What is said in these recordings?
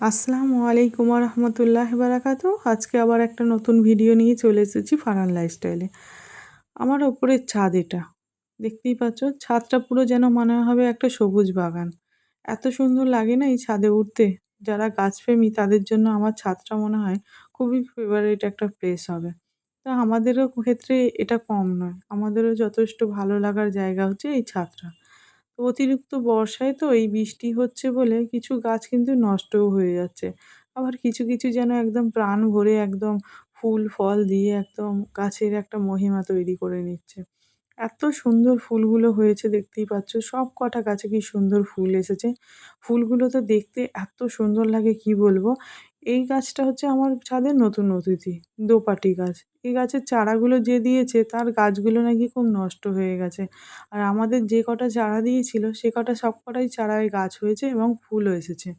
আসসালামু আলাইকুম রহমতুল্লাহ বারাকাতু আজকে আবার একটা নতুন ভিডিও নিয়ে চলে এসেছি ফারান লাইফস্টাইলে। আমার ওপরের ছাদ এটা। দেখতেই পাচ্ছ, ছাদটা পুরো যেন মনে হবে একটা সবুজ বাগান। এত সুন্দর লাগে না এই ছাদে উঠতে? যারা গাছপ্রেমী তাদের জন্য আমার ছাদটা মনে হয় খুবই ফেভারিট একটা প্লেস হবে। তা আমাদেরও ক্ষেত্রে এটা কম নয়। আমাদেরও যথেষ্ট ভালো লাগার জায়গা হচ্ছে এই ছাদটা। অতিরিক্ত বর্ষায় তো এই বৃষ্টি হচ্ছে বলে কিছু গাছ কিন্তু নষ্টও হয়ে যাচ্ছে। আবার কিছু কিছু যেন একদম প্রাণ ভরে একদম ফুল, ফল দিয়ে একদম গাছের একটা মহিমা তৈরি করে নিচ্ছে। এত সুন্দর ফুলগুলো হয়েছে, দেখতেই পাচ্ছ। সব কটা গাছে কি সুন্দর ফুল এসেছে। ফুলগুলো তো দেখতে এত সুন্দর লাগে, কি বলব? এই গাছটা হচ্ছে আমার ছাদের নতুন অতিথি, দোপাটি গাছ। এই গাছের চারাগুলো যে দিয়েছে, তার গাছগুলো নাকি খুব নষ্ট হয়ে গেছে। আর আমাদের যে কটা চারা দিয়েছিল, সে কটা সব কটাই চারায় গাছ হয়েছে এবং ফুলও এসেছে।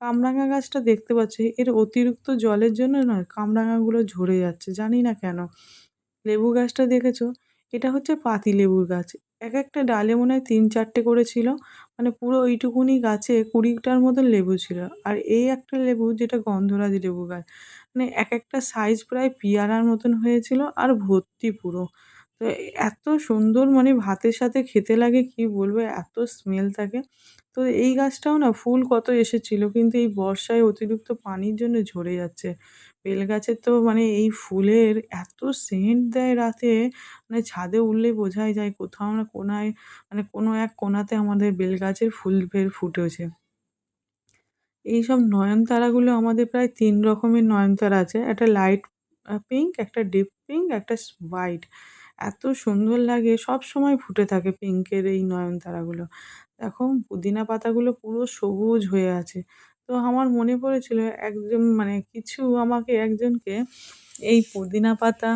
কামরাঙা গাছটা দেখতে পাচ্ছি, এর অতিরিক্ত জলের জন্য নয়, কামরাঙাগুলো ঝরে যাচ্ছে, জানি না কেন। লেবু গাছটা দেখেছ? এটা হচ্ছে পাতি লেবুর গাছ। এক একটা ডালে মনে হয় তিন চারটে করে ছিল। মানে পুরো ওইটুকুনি গাছে কুড়িটার মতন লেবু ছিল। আর এই একটা লেবু যেটা গন্ধরাজ লেবু গাছ মানে এক একটা সাইজ প্রায় পিয়ারার মতন হয়েছিল আর ভর্তি পুরো। তো এত সুন্দর মানে ভাতের সাথে খেতে লাগে, কি বলব? এত স্মেল থাকে। তো এই গাছটাও না ফুল কত এসেছিল, কিন্তু এই বর্ষায় অতিরিক্ত পানির জন্য ঝরে যাচ্ছে। বেল গাছের তো মানে এই ফুলের এত সেন্ট দেয় রাতে মানে ছাদে উঠলেই বোঝাই যায় কোথাও না কোনায় মানে কোনো এক কোনাতে আমাদের বেল গাছের ফুল ফের ফুটেছে। এইসব নয়নতারাগুলো আমাদের প্রায় তিন রকমের নয়নতারা আছে। একটা লাইট পিঙ্ক একটা ডিপ পিঙ্ক একটা হোয়াইট এত সুন্দর লাগে। সব সময় ফুটে থাকে পিঙ্কের এই নয়নতারাগুলো। দেখো, পুদিনা পাতাগুলো পুরো সবুজ হয়ে আছে। তো আমার মনে পড়েছিল একজন মানে কিছু আমাকে একজনকে এই পুদিনা পাতা,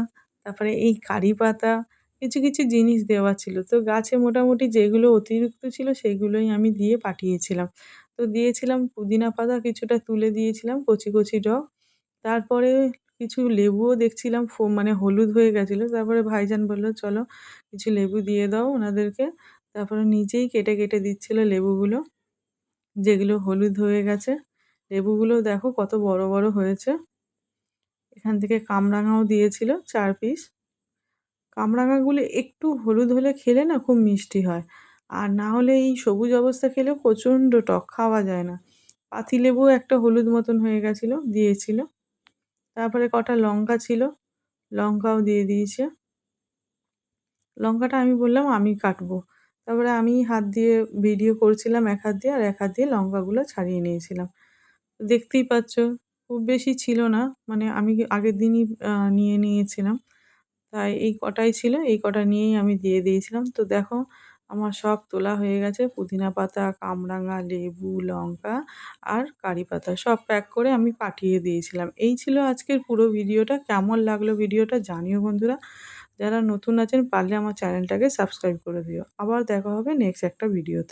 তারপরে এই কারি পাতা, কিছু কিছু জিনিস দেওয়া ছিল। তো গাছে মোটামুটি যেগুলো অতিরিক্ত ছিল সেগুলোই আমি দিয়ে পাঠিয়েছিলাম। তো দিয়েছিলাম পুদিনা পাতা, কিছুটা তুলে দিয়েছিলাম, কচি কচি ডগ। তারপরে কিছু লেবুও দেখছিলাম, ফো মানে হলুদ হয়ে গেছিল। তারপরে ভাইজান বলল, চলো কিছু লেবু দিয়ে দাও ওনাদেরকে। তারপরে নিজেই কেটে কেটে দিচ্ছিল লেবুগুলো, যেগুলো হলুদ হয়ে গেছে। লেবুগুলো দেখো কত বড় বড় হয়েছে। এখান থেকে কামরাঙাও দিয়েছিল চার পিস। কামরাঙাগুলো একটু হলুদ হলে খেলে না খুব মিষ্টি হয়। আর না হলে এই সবুজ অবস্থা খেলে প্রচণ্ড টক, খাওয়া যায় না। পাতি পাতিলেবু একটা হলুদ মতন হয়ে গেছিল, দিয়েছিল। তারপরে কটা লঙ্কা ছিল, লঙ্কাও দিয়ে দিয়েছে। লঙ্কাটা আমি বললাম, আমি কাটবো। তারপরে আমি হাত দিয়ে ভিডিও করছিলাম এক হাত দিয়ে, আর এক হাত দিয়ে লঙ্কাগুলো ছাড়িয়ে নিয়েছিলাম। দেখতেই পাচ্ছ, খুব বেশি ছিল না মানে আমি আগের দিনই নিয়ে নিয়েছিলাম। তাই এই কটাই ছিল, এই কটা নিয়েই আমি দিয়ে দিয়েছিলাম। তো দেখো আমার সব তোলা হয়ে গেছে। পুদিনা পাতা, কামরাঙা, লেবু, লঙ্কা আর কারি পাতা সব প্যাক করে আমি পাঠিয়ে দিয়েছিলাম। এই ছিল আজকের পুরো ভিডিওটা। কেমন লাগল ভিডিওটা জানিও বন্ধুরা। যারা নতুন আছেন, পারলে আমার চ্যানেলটাকে সাবস্ক্রাইব করে দিও। আবার দেখা হবে নেক্সট একটা ভিডিওতে